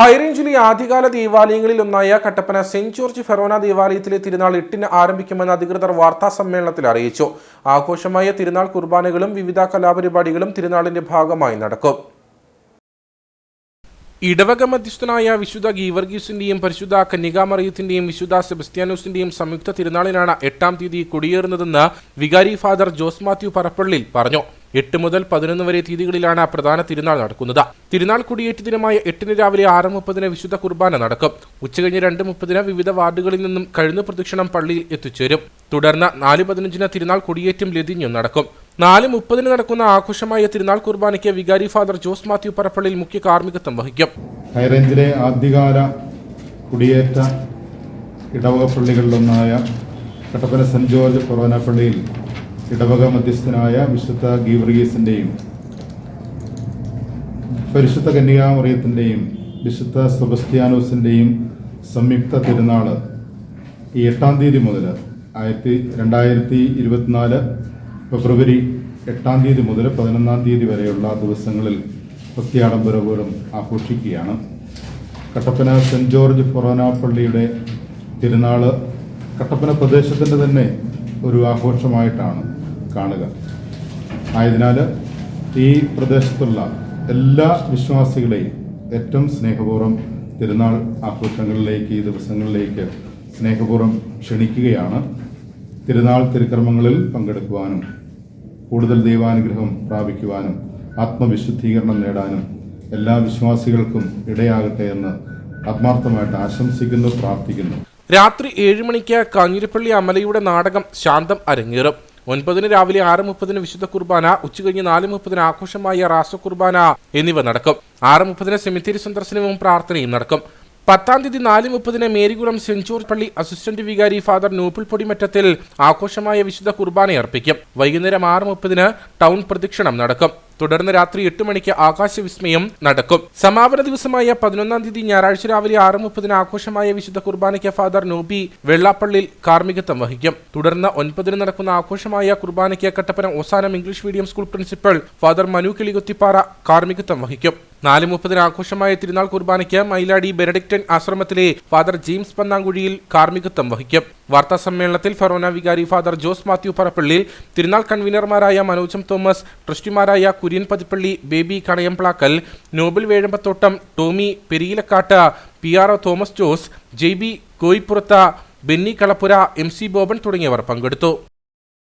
ഹൈറേഞ്ചിലെ ആദ്യകാല ദേവാലയങ്ങളിൽ ഒന്നായ കട്ടപ്പന സെന്റ് ജോർജ് ഫെറോന ദേവാലയത്തിലെ തിരുനാൾ എട്ടിന് ആരംഭിക്കുമെന്ന് അധികൃതർ വാർത്താ സമ്മേളനത്തിൽ അറിയിച്ചു. ആഘോഷമായ തിരുനാൾ കുർബാനകളും വിവിധ കലാപരിപാടികളും തിരുനാളിന്റെ ഭാഗമായി നടക്കും. ഇടവക മധ്യസ്ഥനായ വിശുദ്ധ ഗീവർഗീസിന്റെയും പരിശുദ്ധ കന്യകാമറിയത്തിന്റെയും വിശുദ്ധ സെബസ്ത്യാനോസിന്റെയും സംയുക്ത തിരുനാളിനാണ് എട്ടാം തീയതി കൊടിയേറുന്നതെന്ന് വികാരി ഫാദർ ജോസ് മാത്യു പറപ്പള്ളിൽ പറഞ്ഞു. എട്ട് മുതൽ പതിനൊന്ന് വരെ തീയതികളിലാണ് പ്രധാന തിരുനാൾ നടക്കുന്നത്. തിരുനാൾ കുടിയേറ്റ ദിനമായ എട്ടിന് രാവിലെ ആറ് മുപ്പതിന് വിശുദ്ധ കുർബാന നടക്കും. ഉച്ചകഴിഞ്ഞ് രണ്ട് മുപ്പതിന് വിവിധ വാർഡുകളിൽ നിന്നും കഴിഞ്ഞ പ്രദക്ഷിണം പള്ളിയിൽ എത്തിച്ചേരും. തുടർന്ന് നാല് പതിനഞ്ചിന് തിരുനാൾ കൊടിയേറ്റം ലതിഞ്ഞും നടക്കും. നാല് മുപ്പതിന് നടക്കുന്ന ആഘോഷമായ തിരുനാൾ കുർബാനയ്ക്ക് വികാരി ഫാദർ ജോസ് മാത്യു പറപ്പള്ളിയിൽ മുഖ്യ കാർമ്മികത്വം വഹിക്കും. ഹൈറേഞ്ചിലെ ആദ്യകാല കുടിയേറ്റ ഇടവക പള്ളികളിലൊന്നായ കട്ടപ്പന സെന്റ് ജോർജ് പള്ളിയിൽ ഇടവക മധ്യസ്ഥനായ വിശുദ്ധ ഗീവർഗീസിന്റെയും പരിശുദ്ധ കന്യകാമറിയത്തിന്റെയും വിശുദ്ധ സെബസ്ത്യാനോസിന്റെയും സംയുക്ത തിരുനാൾ ഈ എട്ടാം തീയതി മുതൽ ആയിരത്തി രണ്ടായിരത്തി ഇരുപത്തിനാല് ഫെബ്രുവരി എട്ടാം തീയതി മുതൽ പതിനൊന്നാം തീയതി വരെയുള്ള ദിവസങ്ങളിൽ ഭക്തിയാഡംബരപൂർവം ആഘോഷിക്കുകയാണ്. കട്ടപ്പന സെന്റ് ജോർജ് ഫൊറോന പള്ളിയുടെ തിരുനാൾ കട്ടപ്പന പ്രദേശത്തിന്റെ തന്നെ ഒരു ആഘോഷമായിട്ടാണ് കാണുക. ആയതിനാൽ ഈ പ്രദേശത്തുള്ള എല്ലാ വിശ്വാസികളെയും ഏറ്റവും സ്നേഹപൂർവം തിരുനാൾ ആഘോഷങ്ങളിലേക്ക് ഈ ദിവസങ്ങളിലേക്ക് സ്നേഹപൂർവം ക്ഷണിക്കുകയാണ്. തിരുനാൾ തിരുക്കർമ്മങ്ങളിൽ പങ്കെടുക്കുവാനും കൂടുതൽ ദൈവാനുഗ്രഹം പ്രാപിക്കുവാനും ആത്മവിശുദ്ധീകരണം നേടാനും എല്ലാ വിശ്വാസികൾക്കും ഇടയാകട്ടെ എന്ന് ആത്മാർത്ഥമായിട്ട് ആശംസിക്കുന്നു പ്രാർത്ഥിക്കുന്നു. രാത്രി ഏഴ് മണിക്ക് കാഞ്ഞിരപ്പള്ളി അമലയുടെ നാടകം ശാന്തം അരങ്ങേറും. ഒൻപതിന് രാവിലെ ആറ് മുപ്പതിന് വിശുദ്ധ കുർബാന ഉച്ചകഴിഞ്ഞ് നാല് മുപ്പതിന് ആഘോഷമായ റാസ കുർബാന എന്നിവ നടക്കും. ആറ് മുപ്പതിന് സെമിത്തേരി സന്ദർശനവും പ്രാർത്ഥനയും നടക്കും. പത്താം തീയതി നാല് മുപ്പതിന് മേരികുളം ജോർജ് പള്ളി അസിസ്റ്റന്റ് വികാരി ഫാദർ നൂപ്പിൾ പൊടിമറ്റത്തിൽ ആഘോഷമായ വിശുദ്ധ കുർബാന അർപ്പിക്കും. വൈകുന്നേരം ആറ് മുപ്പതിന് ടൗൺ പ്രദക്ഷിണം നടക്കും. തുടർന്ന് രാത്രി എട്ട് മണിക്ക് ആകാശവിസ്മയം നടക്കും. സമാപന ദിവസമായ പതിനൊന്നാം തീയതി ഞായറാഴ്ച രാവിലെ ആറ് മുപ്പതിന് ആഘോഷമായ വിശുദ്ധ കുർബാനയ്ക്ക് ഫാദർ നോബി വെള്ളാപ്പള്ളിയിൽ കാർമ്മികത്വം വഹിക്കും. തുടർന്ന് ഒൻപതിന് നടക്കുന്ന ആഘോഷമായ കുർബാനയ്ക്ക് Kattappana Ozanam English medium school principal father Manu Kilikuthippara കാർമ്മികത്വം വഹിക്കും. നാല് മുപ്പതിന് ആഘോഷമായ തിരുനാൾ കുർബാനയ്ക്ക് മൈലാടി ബെനഡിക്ടൻ ആശ്രമത്തിലെ ഫാദർ ജെയിംസ് പന്നാങ്കുഴിയിൽ കാർമ്മികത്വം വഹിക്കും. വാർത്താ സമ്മേളനത്തിൽ ഫെറോന വികാരി ഫാദർ ജോസ് മാത്യു പറപ്പള്ളി തിരുനാൾ കൺവീനർമാരായ Manojam Thomas ട്രസ്റ്റിമാരായ Kurian Pathippally Baby Kanayamplackal Nobel Vezhambathottam Tomy Periyilakkattu P R O Thomas Jose J B Koyippurath Benny Kalappura M C Boban തുടങ്ങിയവർ പങ്കെടുത്തു.